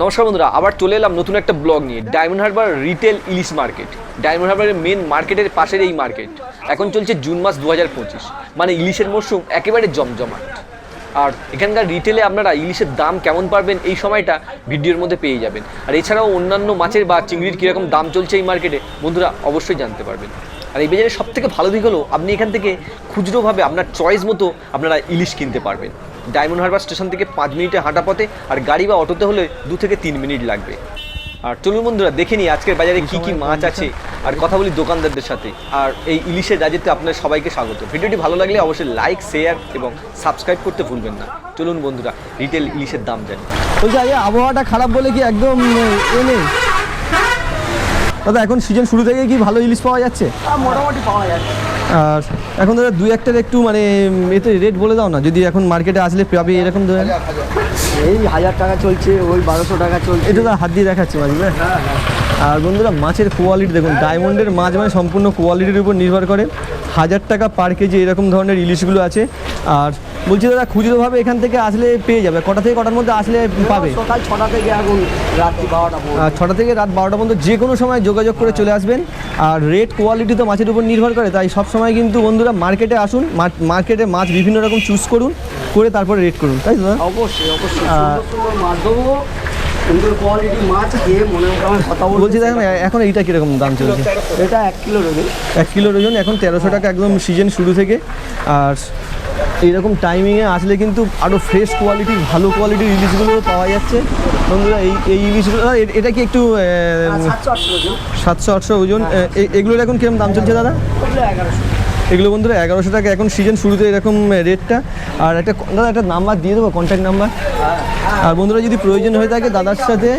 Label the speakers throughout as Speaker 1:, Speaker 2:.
Speaker 1: নমস্কার বন্ধুরা, আবার চলে এলাম নতুন একটা ব্লগ নিয়ে ডায়মন্ড হারবার রিটেল ইলিশ মার্কেট ডায়মন্ড হারবারের মেন মার্কেটের পাশের এই মার্কেট এখন চলছে জুন মাস দু হাজার পঁচিশ মানে ইলিশের মরশুম একেবারে জমজমাট। আর এখানকার রিটেলে আপনারা ইলিশের দাম কেমন পারবেন এই সময়টা ভিডিওর মধ্যে পেয়ে যাবেন। আর এছাড়াও অন্যান্য মাছের বা চিংড়ির কীরকম দাম চলছে এই মার্কেটে বন্ধুরা অবশ্যই জানতে পারবেন। আর এই বাজারের সব থেকে ভালো দিক হলো, আপনি এখান থেকে খুচরোভাবে আপনার চয়েস মতো আপনারা ইলিশ কিনতে পারবেন। ডায়মন্ড হারবার স্টেশন থেকে পাঁচ মিনিটে হাঁটা পথে আর গাড়ি বা অটোতে হলে দু থেকে তিন মিনিট লাগবে। আর চলুন বন্ধুরা, দেখে নিই আজকের বাজারে কি কি মাছ আছে আর কথা বলি দোকানদারদের সাথে। আর এই ইলিশের রাজত্বে আপনার সবাইকে স্বাগত। ভিডিওটি ভালো লাগলে অবশ্যই লাইক, শেয়ার এবং সাবস্ক্রাইব করতে ভুলবেন না। চলুন বন্ধুরা রিটেল ইলিশের দাম জানি।
Speaker 2: বলছি, আগে আবহাওয়াটা খারাপ বলে কি একদম এ নেই? দাদা এখন সিজন শুরু থেকে কি ভালো ইলিশ পাওয়া যাচ্ছে?
Speaker 3: মোটামুটি পাওয়া যাচ্ছে।
Speaker 2: আর এখন দাদা দুই একটার একটু মানে এতে রেট বলে দাও না যদি এখন মার্কেটে আসলে পাবে এরকম ধরে।
Speaker 3: এই হাজার টাকা চলছে ওই বারোশো টাকা চলছে।
Speaker 2: এটা তো হাত দিয়ে দেখাচ্ছে মাঝে আর বন্ধুরা মাছের কোয়ালিটি দেখুন ডায়মন্ডের মাছ মানে সম্পূর্ণ কোয়ালিটির উপর নির্ভর করে। হাজার টাকা পার কেজি এরকম ধরনের ইলিশগুলো আছে। আর বলছি দাদা খুচরোভাবে এখান থেকে আসলে পেয়ে যাবে কটা থেকে কটার মধ্যে আসলে পাবে?
Speaker 3: সকাল ছটা থেকে এখন রাত্রি বারোটা
Speaker 2: আর ছটা থেকে রাত বারোটা পর্যন্ত যে কোনো সময় যোগাযোগ করে চলে আসবেন। আর রেট কোয়ালিটি তো মাছের উপর নির্ভর করে তাই সব সময় কিন্তু বন্ধুরা মার্কেটে আসুন মার্কেটে মাছ বিভিন্ন রকম চুজ করুন করে তারপরে রেট করুন তাই তো দাদা?
Speaker 3: অবশ্যই অবশ্যই। সুন্দর কোয়ালিটি মাছ খেয়ে মনে কথা বলছি
Speaker 2: দেখেন এখন এইটা কীরকম দাম চলছে?
Speaker 3: এটা এক কিলো রোগে
Speaker 2: এক কিলোর ওজন এখন তেরোশো টাকা একদম সিজন শুরু থেকে। আর এইরকম টাইমিংয়ে আসলে কিন্তু আরও ফ্রেশ কোয়ালিটির ভালো কোয়ালিটির ইলিশগুলো পাওয়া যাচ্ছে। বন্ধুরা এই এই ইলিশগুলো দাদা, এটা কি একটু
Speaker 3: সাতশো আটশো
Speaker 2: ওজন। এগুলোর এখন কীরকম দাম চলছে দাদা? এগুলো বন্ধুরা এগারোশো টাকা এখন সিজন শুরুতে এরকম রেটটা আর একটা দাদা একটা নাম্বার দিয়ে দেবো কন্ট্যাক্ট নাম্বার আর বন্ধুরা যদি প্রয়োজন হয়ে থাকে দাদার সাথে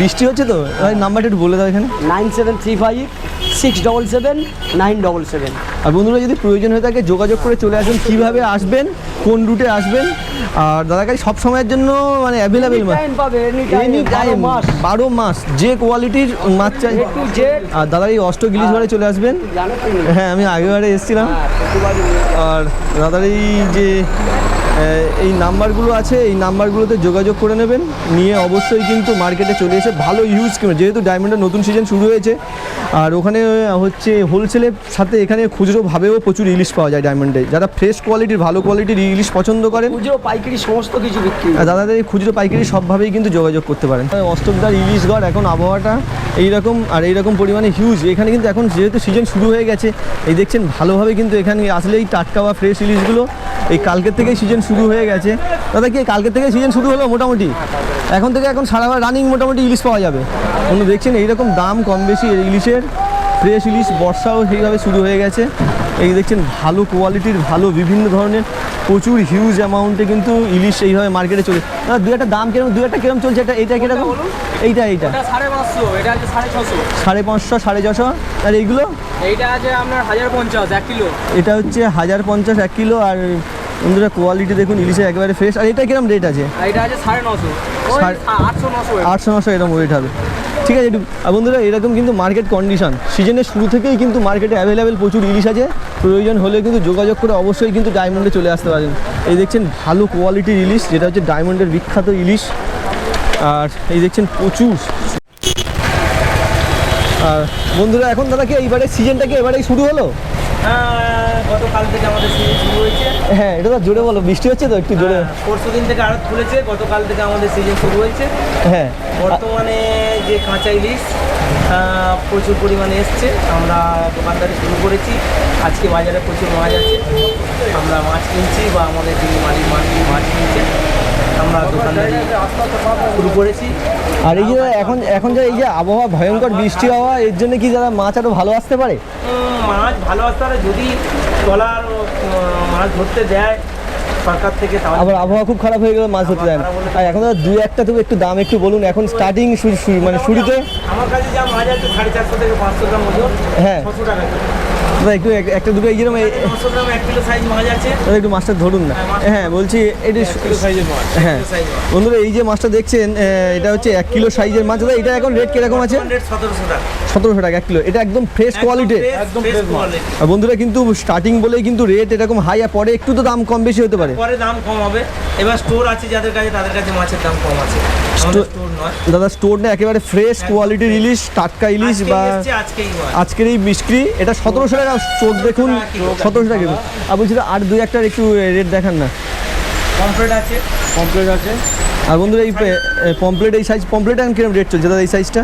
Speaker 2: বৃষ্টি হচ্ছে তো? ওই নাম্বারটা একটু বলে দাও এখানে।
Speaker 3: Nine seven three five six double seven nine double seven.
Speaker 2: আর বন্ধুরা যদি প্রয়োজন হয়ে থাকে যোগাযোগ করে চলে আসবেন কীভাবে আসবেন কোন রুটে আসবেন? আর দাদা কাছে সব সময়ের জন্য মানে অ্যাভেলেবেল মাছ
Speaker 3: এনি
Speaker 2: এনি টাইম
Speaker 3: মাস।
Speaker 2: বারো মাস যে কোয়ালিটির মাছ চাই। আর দাদা এই অষ্ট গিলিশ ঘরে চলে আসবেন। হ্যাঁ আমি আগেবারে এসেছিলাম।
Speaker 3: হ্যাঁ।
Speaker 2: আর দাদার এই যে এই নাম্বারগুলো আছে এই নাম্বারগুলোতে যোগাযোগ করে নেবেন। নিয়ে অবশ্যই কিন্তু মার্কেটে চলে এসে ভালো ইউজ করবেন যেহেতু ডায়মন্ডের নতুন সিজন শুরু হয়েছে আর ওখানে হচ্ছে হোলসেলের সাথে এখানে খুচরোভাবেও প্রচুর ইলিশ পাওয়া যায় ডায়মন্ডে যারা ফ্রেশ কোয়ালিটির ভালো কোয়ালিটির ইলিশ পছন্দ করেন
Speaker 3: খুচরো পাইকারি সমস্ত কিছু বিক্রি
Speaker 2: দাদাদের এই খুচরো পাইকারি সবভাবেই কিন্তু যোগাযোগ করতে পারেন। অষ্টকদার ইলিশ গড় এখন আবহাওয়াটা এইরকম আর এইরকম পরিমাণে হিউজ এখানে কিন্তু এখন যেহেতু সিজন শুরু হয়ে গেছে এই দেখছেন ভালোভাবে কিন্তু এখানে আসলে এই টাটকা বা ফ্রেশ ইলিশগুলো এই কালকের থেকেই সিজন শুরু হয়ে গেছে। দাদা কি কালকের থেকে সিজন শুরু হলো মোটামুটি? এখন থেকে এখন সারা রানিং মোটামুটি ইলিশ পাওয়া যাবে। অন্য দেখছেন এইরকম দাম কম বেশি ইলিশের। ফ্রেশ ইলিশ বর্ষাও সেইভাবে শুরু হয়ে গেছে। এই দেখছেন ভালো কোয়ালিটির ভালো বিভিন্ন ধরনের প্রচুর হিউজ অ্যামাউন্টে কিন্তু ইলিশ এইভাবে মার্কেটে চলে দু একটা দাম কীরকম দু একটা কীরকম চলছে? এটা এইটা কীরকম? এইটা এইটা।
Speaker 4: সাড়ে পাঁচশো সাড়ে ছশো।
Speaker 2: সাড়ে পাঁচশো সাড়ে ছশো। আর এইগুলো?
Speaker 4: এইটা আছে আপনার হাজার পঞ্চাশ এক কিলো।
Speaker 2: এটা হচ্ছে হাজার পঞ্চাশ এক কিলো। আর বন্ধুরা কোয়ালিটি দেখুন ইলিশের একেবারে ফ্রেশ আর এটা কিরম রেট আছে?
Speaker 4: এটা আছে সাড়ে নশো। আটশো নশো
Speaker 2: এরকম। ওয়েট হবে। ঠিক আছে একটু বন্ধুরা এরকম কিন্তু মার্কেট কন্ডিশন সিজনের শুরু থেকেই কিন্তু মার্কেটে অ্যাভেলেবেল প্রচুর ইলিশ আছে। প্রয়োজন হলে কিন্তু যোগাযোগ করে অবশ্যই কিন্তু ডায়মন্ডে চলে আসতে পারেন। এই দেখছেন ভালো কোয়ালিটির ইলিশ যেটা হচ্ছে ডায়মন্ডের বিখ্যাত ইলিশ। আর এই দেখছেন প্রচুর। আর বন্ধুরা এখন দাদা কি এইবারে সিজনটা কি এবারেই শুরু হলো?
Speaker 4: গতকাল থেকে আমাদের সিজন শুরু হয়েছে।
Speaker 2: হ্যাঁ এটা তো জোরে বলো বৃষ্টি হচ্ছে তো একটু জোরে।
Speaker 4: পরশু দিন থেকে আড়ত খুলেছে গতকাল থেকে আমাদের সিজন শুরু হয়েছে।
Speaker 2: হ্যাঁ
Speaker 4: বর্তমানে যে কাঁচা ইলিশ প্রচুর পরিমাণে এসছে আমরা দোকানদারি শুরু করেছি। আজকে বাজারে প্রচুর মাছ আছে। আমরা মাছ কিনছি বা আমাদের যিনি মালিক মালিক মাছ কিনছে। আমরা দোকানদারি শুরু করেছি।
Speaker 2: আর এই যে এখন এখন যে এই যে আবহাওয়া ভয়ঙ্কর বৃষ্টি হওয়া এর জন্য কি যারা মাছ আরও ভালো আসতে পারে?
Speaker 4: মাছ ভালো আসতে পারে যদি ট্রলার মাছ ধরতে দেয় সরকার থেকে
Speaker 2: আবার আবহাওয়া খুব খারাপ হয়ে গেলে মাছ ধরতে দেয় আর এখন দুই একটা তবু একটু দাম একটু বলুন এখন স্টার্টিং মানে শুরুতে?
Speaker 4: আমার কাছে যা মাছ আছে সাড়ে চারশো থেকে পাঁচশো গ্রাম ওজন
Speaker 2: হ্যাঁ।
Speaker 4: ছশো টাকা।
Speaker 2: দাদা একটু একটা দুটো দাদা একটু মাছটা ধরুন না। হ্যাঁ বলছি এটা
Speaker 4: সাইজের মাছ
Speaker 2: হ্যাঁ। বন্ধুরা এই যে মাছটা দেখছেন এটা হচ্ছে এক কিলো সাইজের মাছ। দাদা এটা এখন রেট কীরকম আছে?
Speaker 4: সতেরোশো টাকা।
Speaker 2: এক কিলো। এটা একদম ফ্রেশ কোয়ালিটি
Speaker 4: একদম
Speaker 2: আর বন্ধুরা কিন্তু স্টার্টিং বলেই কিন্তু রেট এরকম হাই আর পরে একটু তো দাম কম বেশি হতে পারে।
Speaker 4: পরে দাম কম হবে। এবার স্টোর আছে যাদের কাছে তাদের কাছে মাছের দাম কম আছে।
Speaker 2: দাদা স্টোর না একেবারে ফ্রেশ কোয়ালিটির ইলিশ টাটকা ইলিশ বা আজকের এই বিক্রি এটা সতেরোশো টাকা চোখ দেখুন সতেরোশো টাকা কিলো। আর বলছি আর দুই একটার একটু রেট দেখান না।
Speaker 4: কমপ্লিট আছে?
Speaker 3: কমপ্লিট আছে।
Speaker 2: আর বন্ধুরা এই পমপ্লেট এই সাইজ পমপ্লেট এখন কীরকম রেট চলছে? দাদা এই সাইজটা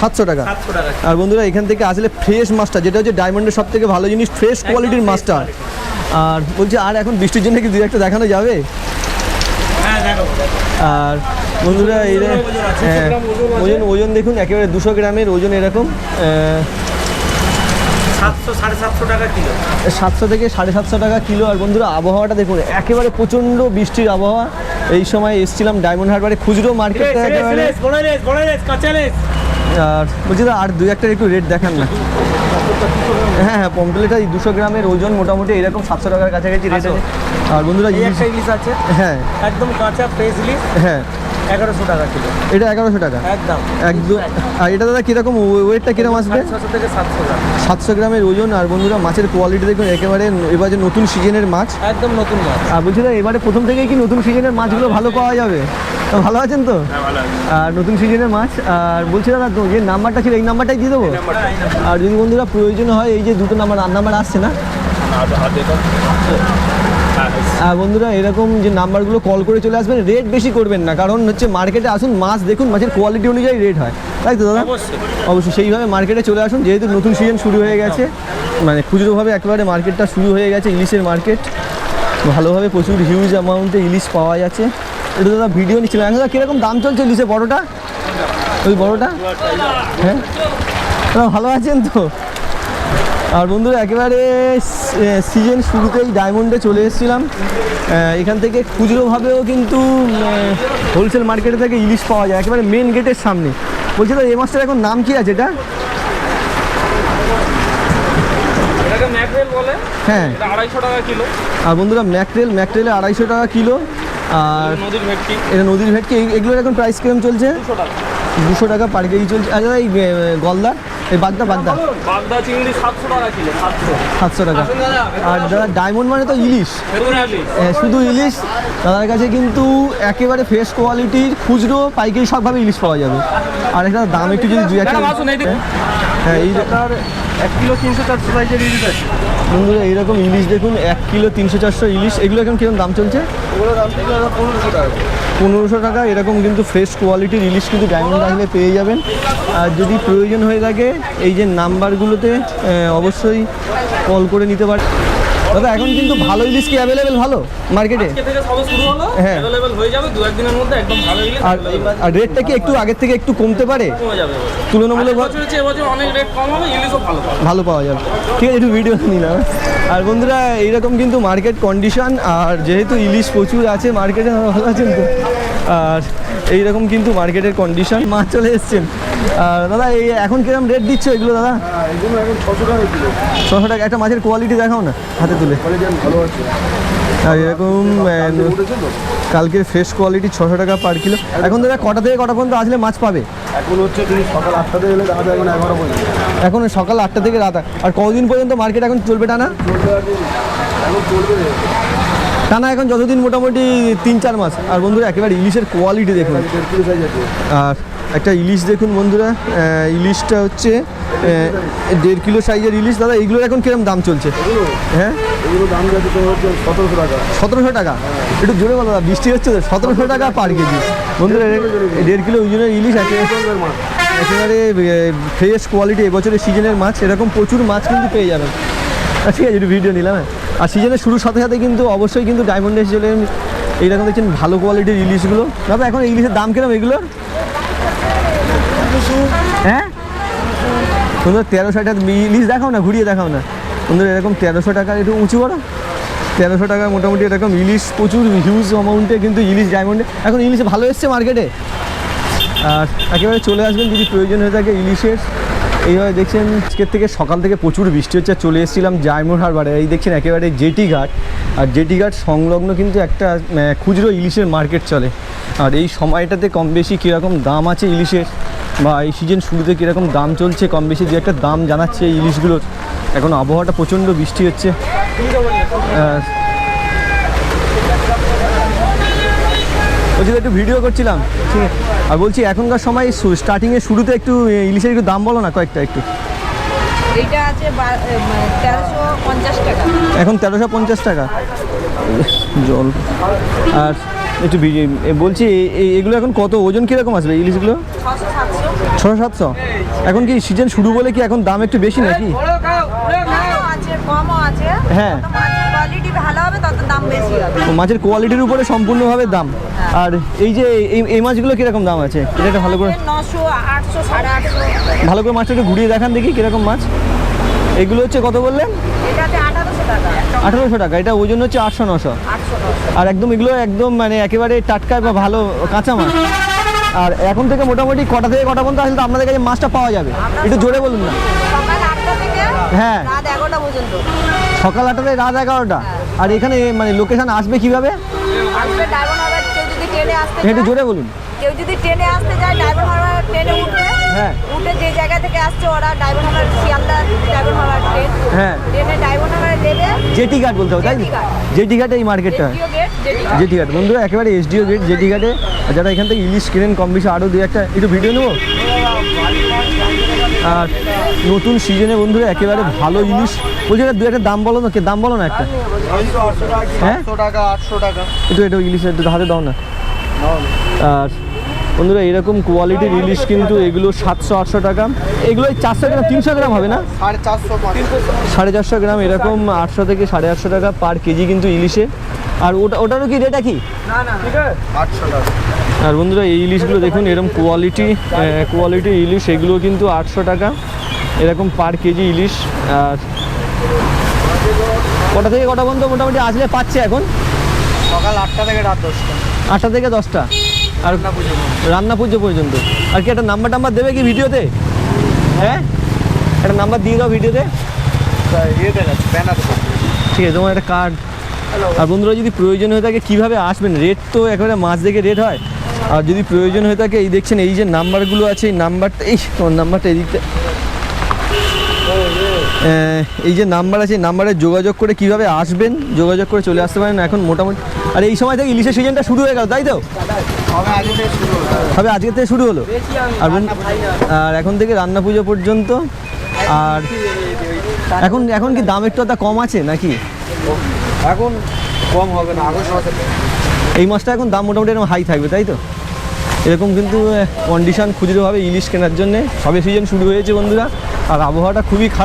Speaker 4: সাতশো টাকা সাতশো।
Speaker 2: টাকা। আর বন্ধুরা এখান থেকে আসলে ফ্রেশ মাছটা যেটা হচ্ছে ডায়মন্ডের সব থেকে ভালো জিনিস ফ্রেশ কোয়ালিটির মাছটা আর বলছি আর এখন বৃষ্টির জন্য কি দুই একটা দেখানো যাবে?
Speaker 4: হ্যাঁ।
Speaker 2: আর বন্ধুরা এই হ্যাঁ,
Speaker 4: 200 গ্রাম ওজন আছে।
Speaker 2: ওজন ওজন দেখুন একেবারে দুশো গ্রামের ওজন এরকম।
Speaker 4: সাতশো সাড়ে সাতশো টাকা কিলো।
Speaker 2: সাতশো থেকে সাড়ে সাতশো টাকা কিলো। আর বন্ধুরা আবহাওয়াটা দেখুন একেবারে প্রচণ্ড বৃষ্টির আবহাওয়া। এই সময় এসেছিলাম ডায়মন্ড হারবারে খুচরো মার্কেটটা একেবারে।
Speaker 4: লেস
Speaker 2: আর বলছি দাদা আর দুই একটা একটু রেট দেখান না। হ্যাঁ হ্যাঁ পম্পলেটা এই দুশো গ্রামের ওজন মোটামুটি এরকম সাতশো টাকার কাছাকাছি রেট আছে আর বন্ধুরা ইলিশ
Speaker 4: আছে।
Speaker 2: হ্যাঁ।
Speaker 4: একদম কাঁচা ফ্রেশ ইলিশ।
Speaker 2: হ্যাঁ।
Speaker 4: এগারোশো টাকা কিলো।
Speaker 2: এটা এগারোশো টাকা?
Speaker 4: একদম।
Speaker 2: একদম। আর এটা দাদা কীরকম ওয়েটটা কীরকম আসবে?
Speaker 4: ছশো থেকে সাতশো গ্রাম।
Speaker 2: সাতশো গ্রামের ওজন। আর বন্ধুরা মাছের কোয়ালিটি দেখুন একেবারে এবার যে নতুন সিজনের মাছ।
Speaker 4: একদম নতুন মাছ।
Speaker 2: আর বলছি দাদা এবারে প্রথম থেকেই কি নতুন সিজনের মাছগুলো ভালো পাওয়া যাবে? তা ভালো আছেন তো? আর নতুন সিজনের মাছ আর বলছি দাদা যে নাম্বারটা ছিল এই নাম্বারটাই দিয়ে দেবো? আর যদি বন্ধুরা প্রয়োজন হয় এই যে দুটো নাম্বার আর নাম্বার আসছে না? বন্ধুরা এরকম যে নাম্বারগুলো কল করে চলে আসবেন রেট বেশি করবেন না কারণ হচ্ছে মার্কেটে আসুন মাছ দেখুন মাছের কোয়ালিটি অনুযায়ী রেট হয়। তাই তো দাদা?
Speaker 4: অবশ্যই।
Speaker 2: সেইভাবে মার্কেটে চলে আসুন যেহেতু নতুন সিজন শুরু হয়ে গেছে মানে খুচরোভাবে একেবারে মার্কেটটা শুরু হয়ে গেছে ইলিশের মার্কেট ভালোভাবে প্রচুর হিউজ অ্যামাউন্টে ইলিশ পাওয়া যাচ্ছে। এটা দাদা ভিডিও নিচ্ছিলাম দাদা কীরকম দাম চলছে ইলিশের বড়টা ওই বড়োটা হ্যাঁ? ভালো আছেন তো? আর বন্ধুরা একেবারে সিজন শুরুতেই ডায়মন্ডে চলে এসেছিলাম। এখান থেকে খুচরোভাবেও কিন্তু হোলসেল মার্কেটে থেকে ইলিশ পাওয়া যায় একেবারে মেন গেটের সামনে। বলছি তো এ মাছটার এখন নাম কি আছে এটা?
Speaker 5: ম্যাকরেল
Speaker 2: হ্যাঁ।
Speaker 5: আড়াইশো টাকা কিলো।
Speaker 2: আর বন্ধুরা ম্যাকটেল ম্যাকটেলে আড়াইশো টাকা কিলো। আর
Speaker 5: নদীর ভেটকি।
Speaker 2: এটা নদীর ভেটকি এগুলোর এখন প্রাইস কিরম চলছে?
Speaker 5: দুশো টাকা।
Speaker 2: দুশো টাকা পার কেজি চলছে। আচ্ছা এই এ, গলদা এই বাগদা বাগদা।
Speaker 5: বাগদা চিংড়ি সাতশো টাকা কিলো 700
Speaker 2: 700 টাকা। আর দাদা ডায়মন্ড মানে তো ইলিশ। শুধু ইলিশ। দাদার কাছে কিন্তু একেবারে ফ্রেশ কোয়ালিটির খুচরো পাইকারি সবভাবে ইলিশ পাওয়া যাবে। আর এটা দাম একটু যদি দুই একটা
Speaker 5: আসুন এই
Speaker 2: হ্যাঁ
Speaker 3: এক কিলো তিনশো চারশো সাইজের ইলিশ আছে।
Speaker 2: বন্ধুরা এইরকম ইলিশ দেখুন এক কিলো তিনশো চারশো ইলিশ। এগুলো এখন কীরকম দাম চলছে?
Speaker 3: ওগুলো দাম পনেরোশো টাকা
Speaker 2: পনেরোশো টাকা এরকম কিন্তু ফ্রেশ কোয়ালিটির ইলিশ কিন্তু ডায়মন্ড আসলে পেয়ে যাবেন। আর যদি প্রয়োজন হয়ে থাকে এই যে নাম্বারগুলোতে অবশ্যই কল করে নিতে পারেন। দাদা এখন কিন্তু ভালো ইলিশ কি অ্যাভেলেবেল ভালো মার্কেটে
Speaker 5: আজকে থেকে সবে শুরু হলো
Speaker 2: হ্যাঁ।
Speaker 5: হয়ে যাবে দু একদিনের মধ্যে একদম ভালো ইলিশ
Speaker 2: আর আর রেটটা কি একটু আগের থেকে একটু কমতে পারে?
Speaker 5: কমে যাবে
Speaker 2: তুলনামূলক
Speaker 5: এবছর হচ্ছে এবছর অনেক রেট কম হবে ইলিশও ভালো
Speaker 2: ভালো পাওয়া যাবে। ঠিক আছে একটু ভিডিও নিলাম। আর বন্ধুরা এইরকম কিন্তু মার্কেট কন্ডিশন আর যেহেতু ইলিশ প্রচুর আছে মার্কেটে ভালো আছেন তো আর এইরকম কিন্তু মার্কেটের কন্ডিশন মাছ চলে এসছেন। আর দাদা এই এখন কীরকম রেট দিচ্ছ এগুলো দাদা?
Speaker 3: এগুলো এখন ছশো টাকা
Speaker 2: ছশো টাকা একটা মাছের কোয়ালিটি দেখাও না। হাতে তুলে আর এরকম কালকের ফ্রেশ কোয়ালিটি ছশো টাকা পার কিলো এখন দাদা কটা থেকে কটা পর্যন্ত আসলে মাছ পাবে?
Speaker 3: এখন হচ্ছে তুমি সকাল আটটা থেকে দেখা যায় এখন এগারো পর্যন্ত।
Speaker 2: এখন সকাল আটটা থেকে রাত আর কতদিন পর্যন্ত মার্কেট এখন চলবে টানা?
Speaker 3: চলবে এখন চলবে।
Speaker 2: টানা এখন যতদিন মোটামুটি তিন চার মাস। আর বন্ধুরা একেবারে ইলিশের কোয়ালিটি দেখুন। আর একটা ইলিশ দেখুন বন্ধুরা ইলিশটা হচ্ছে দেড় কিলো সাইজের ইলিশ। দাদা এইগুলোর এখন কিরম দাম চলছে? হ্যাঁ?
Speaker 3: সতেরোশো টাকা।
Speaker 2: সতেরোশো টাকা? একটু জোরে বলো দাদা বৃষ্টি হচ্ছে তো? সতেরোশো টাকা পার কেজি। বন্ধুরা দেড় কিলো ওজনের ইলিশ একেবারে ফ্রেশ কোয়ালিটি এবছরের সিজনের মাছ। এরকম প্রচুর মাছ কিন্তু পেয়ে যাবেন। আর ঠিক আছে একটু ভিডিও নিলাম হ্যাঁ। আর সিজনের শুরুর সাথে সাথে কিন্তু অবশ্যই কিন্তু ডায়মন্ডে এসে চলে। এইরকম দেখছেন ভালো কোয়ালিটির ইলিশগুলো। দাদা এখন ইলিশের দাম কিরম এগুলোর? হ্যাঁ? সুন্দর তেরোশো টাকা ইলিশ দেখাও না, ঘুরিয়ে দেখাও না। সুন্দর এরকম তেরোশো টাকার একটু উঁচু করো তেরোশো টাকা মোটামুটি এরকম ইলিশ, প্রচুর হিউজ অ্যামাউন্টে কিন্তু ইলিশ ডায়মন্ডে এখন ইলিশ ভালো এসছে মার্কেটে আর একেবারে চলে আসবেন, যদি প্রয়োজন হয়ে থাকে ইলিশের। এইভাবে দেখছেন, আজকের থেকে সকাল থেকে প্রচুর বৃষ্টি হচ্ছে, চলে এসেছিলাম জায়মুর হারবারে। এই দেখছেন একেবারে জেটি ঘাট। আর জেটি ঘাট সংলগ্ন কিন্তু একটা খুচরো ইলিশের মার্কেট চলে। আর এই সময়টাতে কম বেশি কীরকম দাম আছে ইলিশের? বা এই সিজন শুরুতে কীরকম দাম চলছে, কম বেশি যে একটা দাম জানাচ্ছে এই ইলিশগুলোর। এখন আবহাওয়াটা প্রচণ্ড বৃষ্টি হচ্ছে। বলছি একটু ভিডিও করছিলাম। ঠিক আছে। আর বলছি এখনকার সময় স্টার্টিংয়ে শুরুতে একটু ইলিশের একটু দাম বলো না কয়েকটা একটু।
Speaker 6: এইটা আছে তেরোশো পঞ্চাশ টাকা।
Speaker 2: এখন তেরোশো পঞ্চাশ টাকা। জল। আর একটু বলছি এগুলো এখন কত ওজন কীরকম আসবে ইলিশগুলো?
Speaker 6: ছশো সাতশো।
Speaker 2: ছশো সাতশো? এখন কি সিজন শুরু বলে কি এখন দাম একটু বেশি নাকি? হ্যাঁ।
Speaker 6: মাছের কোয়ালিটি ভালো হবে তত দাম বেশি হবে।
Speaker 2: ও, মাছের কোয়ালিটির উপরে সম্পূর্ণভাবে দাম। আর এই যে এই এই মাছগুলো কীরকম দাম আছে? এটা একটা ভালো করে ভালো করে মাছটা একটু ঘুরিয়ে দেখান দেখি কীরকম মাছ। এগুলো হচ্ছে কত বললেন?
Speaker 6: আঠারোশো টাকা।
Speaker 2: এটা ওজন হচ্ছে আটশো নশো। আর একদম এগুলো একদম মানে একেবারে টাটকা বা ভালো কাঁচা মাছ। আর এখন থেকে মোটামুটি কটা থেকে কটা পর্যন্ত আসলে তো আপনাদের কাছে মাছটা পাওয়া যাবে? একটু জোরে বলুন না। হ্যাঁ। সকাল আটটা থেকে রাত এগারোটা। আর এখানে মানে লোকেশন আসবে কীভাবে?
Speaker 6: ট্রেনে আসতে
Speaker 2: একটু
Speaker 6: চায়
Speaker 2: জোরে বলুন।
Speaker 6: কেউ যদি ট্রেনে আসতে চায় ড্রাইভার ট্রেনে উঠবে
Speaker 2: হ্যাঁ।
Speaker 6: উঠে যে জায়গা থেকে আসছে ওরা ড্রাইভার শিয়ালদা ড্রাইভার ট্রেন।
Speaker 2: হ্যাঁ।
Speaker 6: ট্রেনে ড্রাইভার নেবে
Speaker 2: জেটি ঘাট বলতে হবে তাই
Speaker 6: জেটি ঘাট।
Speaker 2: জেটি ঘাটে এই মার্কেটটা জেটি ঘাট। বন্ধুরা একেবারে এসডিও গেট জেটি ঘাটে। যারা এখান থেকে ইলিশ কিনেন কম বেশি আরও দু একটা একটু ভিডিও নেব? আর নতুন সিজনে বন্ধুরা একেবারে ভালো ইলিশ। বলছি এটা দু একটা দাম বলো না কে দাম বলো না একটা? হ্যাঁ?
Speaker 3: টাকা আটশো টাকা।
Speaker 2: একটু একটু ইলিশের একটু হাতে দাও না। আর বন্ধুরা এরকম কোয়ালিটির ইলিশ কিন্তু এগুলো সাতশো আটশো টাকা। এগুলো চারশো গ্রাম তিনশো গ্রাম হবে না?
Speaker 3: সাড়ে চারশো
Speaker 2: গ্রাম এরকম আটশো থেকে সাড়ে আটশো টাকা পার কেজি কিন্তু ইলিশে। আর ওটা ওটারও কি রেট একই? আর বন্ধুরা এই ইলিশগুলো দেখুন এরকম কোয়ালিটি কোয়ালিটি ইলিশ এগুলো কিন্তু আটশো টাকা। এরকম পার কেজি ইলিশ আর কটা থেকে কটা পর্যন্ত মোটামুটি আসলে পাচ্ছে এখন?
Speaker 3: সকাল আটটা থেকে রাত দশটা।
Speaker 2: আটটা থেকে দশটা। আর রান্না পুজো পর্যন্ত। আর কি, একটা নাম্বার টাম্বার দেবে কি ভিডিওতে? হ্যাঁ? একটা নাম্বার দিয়ে দাও ভিডিওতে। ঠিক আছে, তোমার একটা কার্ড আর বন্ধুরা, যদি প্রয়োজন হয়ে থাকে, কীভাবে আসবেন? রেট তো একেবারে মাছ দেখে রেট হয়। আর যদি প্রয়োজন হয়ে থাকে, এই দেখছেন, এই যে নাম্বারগুলো আছে, এই নাম্বারটা এই, তোমার নাম্বারটা এদিকটা এই যে নাম্বার আছে নাম্বারে যোগাযোগ করে কীভাবে আসবেন? যোগাযোগ করে চলে আসতে পারেন এখন মোটামুটি। আর এই সময় থেকে ইলিশের সিজনটা শুরু হয়ে গেল তাই তো?
Speaker 3: হলো।
Speaker 2: আজকে থেকে শুরু হলো? আর আর এখন থেকে রান্না পুজো পর্যন্ত? আর এখন এখন কি দাম একটু একটা কম আছে নাকি?
Speaker 3: এখন কম হবে না
Speaker 2: এই মাছটা এখন দাম মোটামুটি এরকম হাই থাকবে তাই তো? এরকম কিন্তু কন্ডিশন খুচরোভাবে ইলিশ কেনার জন্যে। সবে সিজন শুরু হয়েছে বন্ধুরা আর আবহাওয়াটা খুবই খারাপ।